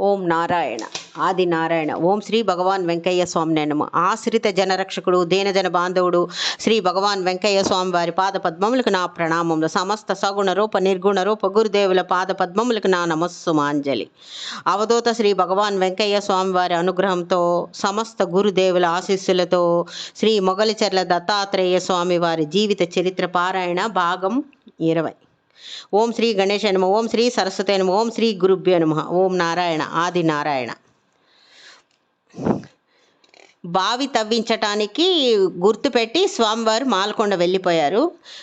ఓం నారాయణ ఆది నారాయణ ఓం శ్రీ భగవాన్ వెంకయ్య స్వామి నమ. ఆశ్రిత జనరక్షకుడు దీనజన బాంధవుడు శ్రీ భగవాన్ వెంకయ్య స్వామి వారి పాద పద్మములకు నా ప్రణామములు. సమస్త సగుణ రూప నిర్గుణ రూప గురుదేవుల పాద పద్మములకు నా నమస్సుమాంజలి. అవధూత శ్రీ భగవాన్ వెంకయ్య స్వామి వారి అనుగ్రహంతో సమస్త గురుదేవుల ఆశీస్సులతో శ్రీ మొగలిచెర్ల దత్తాత్రేయ స్వామి వారి జీవిత చరిత్ర పారాయణ భాగం ఇరవై. ఓం శ్రీ గణేశ నమ ఓం శ్రీ సరస్వతి నమ ఓం శ్రీ గురుభ్యో నమ ఓం నారాయణ ఆది నారాయణ. బావి తవ్వించటానికి గుర్తుపెట్టి స్వామివారు మాలకొండ వెళ్ళిపోయారు.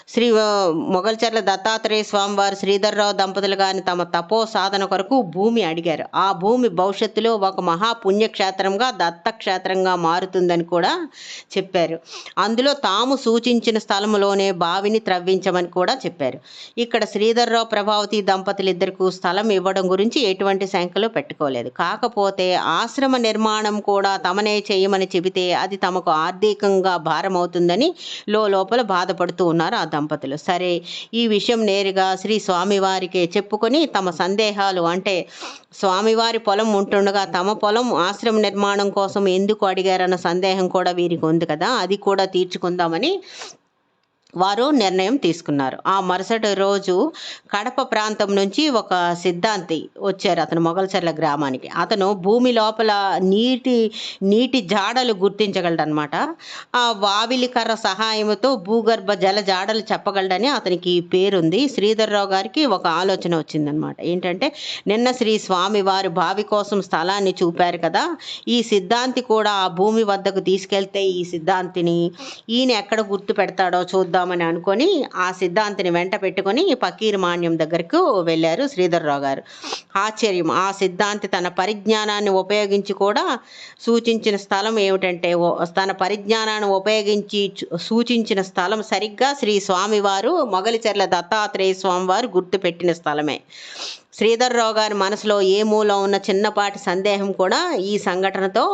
శ్రీ మొగల్చర్ల దత్తాత్రేయ స్వామివారు శ్రీధర్రావు దంపతులు గారిని తమ తపో సాధన కొరకు భూమి అడిగారు. ఆ భూమి భవిష్యత్తులో ఒక మహాపుణ్యక్షేత్రంగా దత్తక్షేత్రంగా మారుతుందని కూడా చెప్పారు. అందులో తాము సూచించిన స్థలములోనే బావిని త్రవ్వించమని కూడా చెప్పారు. ఇక్కడ శ్రీధర్రావు ప్రభావతి దంపతులు ఇద్దరికి స్థలం ఇవ్వడం గురించి ఎటువంటి శంకలు పెట్టుకోలేదు. కాకపోతే ఆశ్రమ నిర్మాణం కూడా తమనే చేయమని చెబితే అది తమకు ఆర్థికంగా భారమవుతుందని లోపల బాధపడుతూ ఉన్నారు ఆ దంపతులు. సరే ఈ విషయం నేరుగా శ్రీ స్వామివారికే చెప్పుకొని తమ సందేహాలు అంటే స్వామివారి పొలం ఉంటుండగా తమ పొలం ఆశ్రమ నిర్మాణం కోసం ఎందుకు అడిగారన్న సందేహం కూడా వీరికి ఉంది కదా. అది కూడా తీర్చుకుందామని వారు నిర్ణయం తీసుకున్నారు. ఆ మరుసటి రోజు కడప ప్రాంతం నుంచి ఒక సిద్ధాంతి వచ్చారు అతను మొగల్చర్ల గ్రామానికి. అతను భూమి లోపల నీటి నీటి జాడలు గుర్తించగలడనమాట ఆ వావిలి కర్ర సహాయంతో భూగర్భ జల జాడలు చెప్పగలడని అతనికి పేరుంది. శ్రీధర్రావు గారికి ఒక ఆలోచన వచ్చిందనమాట ఏంటంటే నిన్న శ్రీ స్వామి వారి బావి కోసం స్థలాన్ని చూపారు కదా ఈ సిద్ధాంతి కూడా ఆ భూమి వద్దకు తీసుకెళ్తే ఈ సిద్ధాంతిని ఈయన ఎక్కడ గుర్తు పెడతాడో చూద్దాం చేద్దామని అనుకొని ఆ సిద్ధాంతిని వెంట పెట్టుకొని పకీర్ మాన్యం దగ్గరకు వెళ్ళారు శ్రీధర్రావు గారు. ఆశ్చర్యం. ఆ సిద్ధాంతి తన పరిజ్ఞానాన్ని ఉపయోగించి కూడా సూచించిన స్థలం ఏమిటంటే తన పరిజ్ఞానాన్ని ఉపయోగించి సూచించిన స్థలం సరిగ్గా శ్రీ స్వామివారు మొగలిచెర్ల దత్తాత్రేయ స్వామివారు గుర్తుపెట్టిన స్థలమే. శ్రీధర్రావు గారి మనసులో ఏ మూలం ఉన్న చిన్నపాటి సందేహం కూడా ఈ సంఘటనతో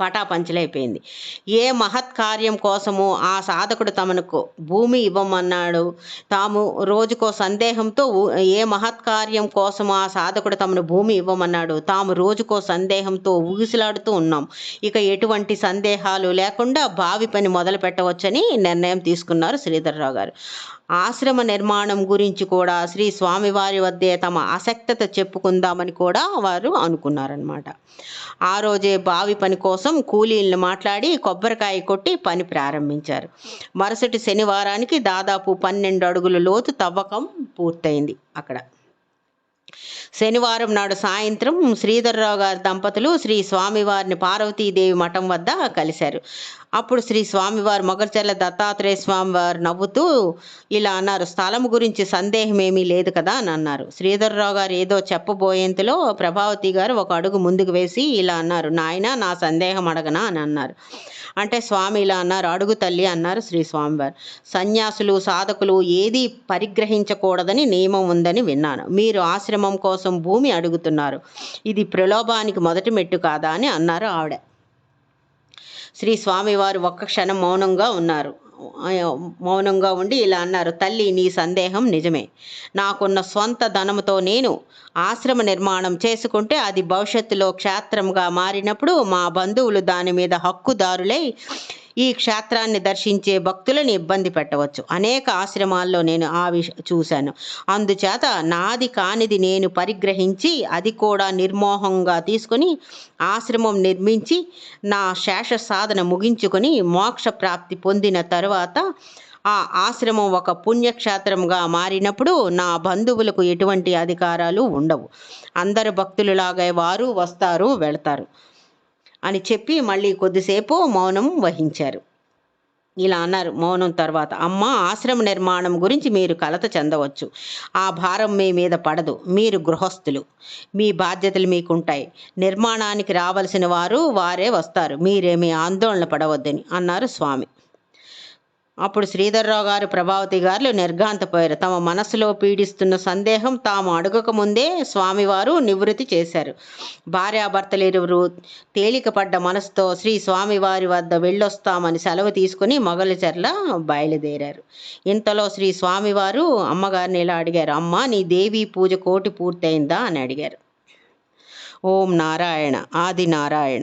పటాపంచలైపోయింది. ఏ మహత్ కార్యం కోసము ఆ సాధకుడు తమకు భూమి ఇవ్వమన్నాడు. తాము రోజుకో సందేహంతో ఏ మహత్ కార్యం కోసము ఆ సాధకుడు తమను భూమి ఇవ్వమన్నాడు. తాము రోజుకో సందేహంతో ఊగిసలాడుతూ ఉన్నాం. ఇక ఎటువంటి సందేహాలు లేకుండా బావి పని మొదలు పెట్టవచ్చని నిర్ణయం తీసుకున్నారు శ్రీధర్రావు గారు. ఆశ్రమ నిర్మాణం గురించి కూడా శ్రీ స్వామివారి వద్దే తమ ఆసక్తత చెప్పుకుందామని కూడా వారు అనుకున్నారనమాట ఆ రోజే బావి పని కోసం కూలీలను మాట్లాడి కొబ్బరికాయ కొట్టి పని ప్రారంభించారు. మరుసటి శనివారానికి దాదాపు పన్నెండు అడుగుల లోతు తవ్వకం పూర్తయింది అక్కడ. శనివారం నాడు సాయంత్రం శ్రీధర్రావు గారి దంపతులు శ్రీ స్వామివారిని పార్వతీదేవి మఠం వద్ద కలిశారు. అప్పుడు శ్రీ స్వామివారు మొగర్చర్ల దత్తాత్రేయ స్వామివారు నవ్వుతూ ఇలా అన్నారు స్థలం గురించి సందేహం ఏమీ లేదు కదా అని అన్నారు. శ్రీధర్రావు గారు ఏదో చెప్పబోయేంతలో ప్రభావతి గారు ఒక అడుగు ముందుకు వేసి ఇలా అన్నారు నాయన నా సందేహం అడగనా అని అన్నారు. అంటే స్వామి ఇలా అన్నారు అడుగు తల్లి అన్నారు శ్రీ స్వామివారు. సన్యాసులు సాధకులు ఏది పరిగ్రహించకూడదని నియమం ఉందని విన్నాను. మీరు ఆశ్రమం కోసం భూమి అడుగుతున్నారు. ఇది ప్రలోభానికి మొదటి మెట్టు కాదా అని అన్నారు ఆవిడ. శ్రీ స్వామివారు ఒక్క క్షణం మౌనంగా ఉన్నారు. మౌనంగా ఉండి ఇలా అన్నారు తల్లి నీ సందేహం నిజమే. నాకున్న స్వంత ధనముతో నేను ఆశ్రమ నిర్మాణం చేసుకుంటే అది భవిష్యత్తులో క్షేత్రంగా మారినప్పుడు మా బంధువులు దాని మీద హక్కుదారులై ఈ క్షేత్రాన్ని దర్శించే భక్తులను ఇబ్బంది పెట్టవచ్చు. అనేక ఆశ్రమాల్లో నేను ఆ విష చూశాను. అందుచేత నాది కానిది నేను పరిగ్రహించి అది కూడా నిర్మోహంగా తీసుకొని ఆశ్రమం నిర్మించి నా శేష సాధన ముగించుకొని మోక్ష ప్రాప్తి పొందిన తర్వాత ఆ ఆశ్రమం ఒక పుణ్యక్షేత్రంగా మారినప్పుడు నా బంధువులకు ఎటువంటి అధికారాలు ఉండవు. అందరు భక్తులులాగే వారు వస్తారు వెళతారు. అని చెప్పి మళ్ళీ కొద్దిసేపు మౌనం వహించారు. ఇలా అన్నారు. మౌనం తర్వాత అమ్మ ఆశ్రమ నిర్మాణం గురించి మీరు కలత చెందవచ్చు. ఆ భారం మీ మీద పడదు. మీరు గృహస్థులు. మీ బాధ్యతలు మీకుంటాయి. నిర్మాణానికి రావలసిన వారు వారే వస్తారు. మీరేమీ ఆందోళన పడవద్దని అన్నారు స్వామి. అప్పుడు శ్రీధర్రావు గారు ప్రభావతి గారు నిర్ఘాంతపోయారు. తమ మనసులో పీడిస్తున్న సందేహం తాము అడగక ముందే స్వామివారు నివృత్తి చేశారు. భార్యాభర్తలిరువురు తేలికపడ్డ మనసుతో శ్రీ స్వామివారి వద్ద వెళ్ళొస్తామని సెలవు తీసుకుని మొగలిచెర్ల బయలుదేరారు. ఇంతలో శ్రీ స్వామివారు అమ్మగారిని ఇలా అడిగారు. అమ్మ నీ దేవీ పూజ కోటి పూర్తయిందా? అని అడిగారు. ఓం నారాయణ ఆది నారాయణ